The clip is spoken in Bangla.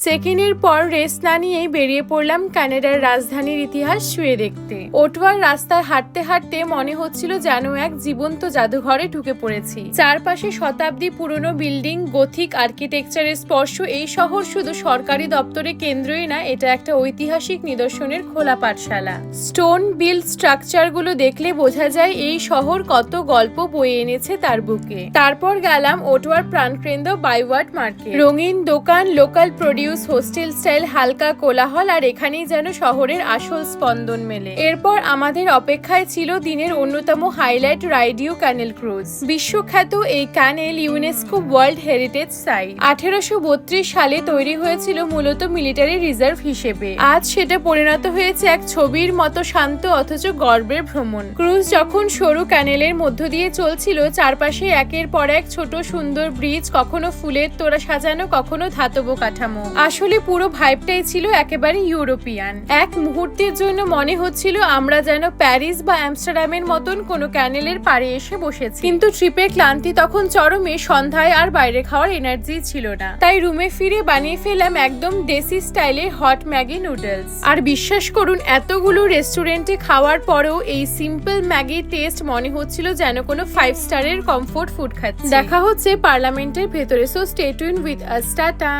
চেক ইনের পর রেস্ট না নিয়েই বেরিয়ে পড়লাম কানাডার রাজধানীর ইতিহাস শুয়ে দেখতে। ওটোয়ার রাস্তায় হাঁটতে হাঁটতে মনে হচ্ছিল যেন এক জীবন্ত জাদুঘরে ঢুকে পড়েছি। চারপাশে শতাব্দী পুরনো বিল্ডিং, গথিক আর্কিটেকচারের স্পর্শ, এই শহর শুধু সরকারি দপ্তরে কেন্দ্রই না, এটা একটা ঐতিহাসিক নিদর্শনের খোলা পাঠশালা। স্টোন বিল স্ট্রাকচারগুলো দেখলে বোঝা যায় এই শহর কত গল্প বয়ে এনেছে তার বুকে। তারপর গেলাম ওটোয়ার প্রাণকেন্দ্র বাইওয়ার্ড মার্কেট রঙিন দোকান লোকাল প্রডিউস হোস্টেল স্টাইল হালকা কোলাহল আর এখানেই যেন শহরের আসল স্পন্দন মেলে। এরপর আমাদের অপেক্ষায় ছিল দিনের অন্যতম হাইলাইট রাইডিও ক্যানেল ক্রুজ। বিশ্বখ্যাত এই canal UNESCO world heritage site. আঠেরোশো সালে তৈরি হয়েছিল মূলত মিলিটারি রিজার্ভ হিসেবে। আজ সেটা পরিণত হয়েছে এক ছবির মতো শান্ত অথচ গর্বের ভ্রমণ। ক্রুজ যখন সরু ক্যানেলের মধ্য দিয়ে চলছিল, চারপাশে একের পর এক ছোট সুন্দর ব্রিজ কখনো ফুলের তোড়া সাজানো, কখনো ধাতব কাঠামো। আসলে পুরো ভাইবটাই ছিল একেবারে ইউরোপিয়ান। এক মুহূর্তের জন্য মনে হচ্ছিল আমরা যেন প্যারিস বা অ্যামস্টারডামের মতন কোনো ক্যানেলের পাড়ে এসে বসেছি। কিন্তু ট্রিপের ক্লান্তি তখন চরমে সন্ধ্যায় আর বাইরে খাওয়ার এনার্জি ছিল না। তাই রুমে ফিরে বানিয়ে ফেলাম একদম দেশি স্টাইলের হট ম্যাগি নুডলস আর বিশ্বাস করুন এতগুলো রেস্টুরেন্টে খাওয়ার পরেও এই সিম্পল ম্যাগির টেস্ট মনে হচ্ছিল যেন কোনো ফাইভ স্টারের কমফোর্ট ফুড খাচ্ছি। দেখা হচ্ছে পার্লামেন্টের ভেতরে so stay with us tata!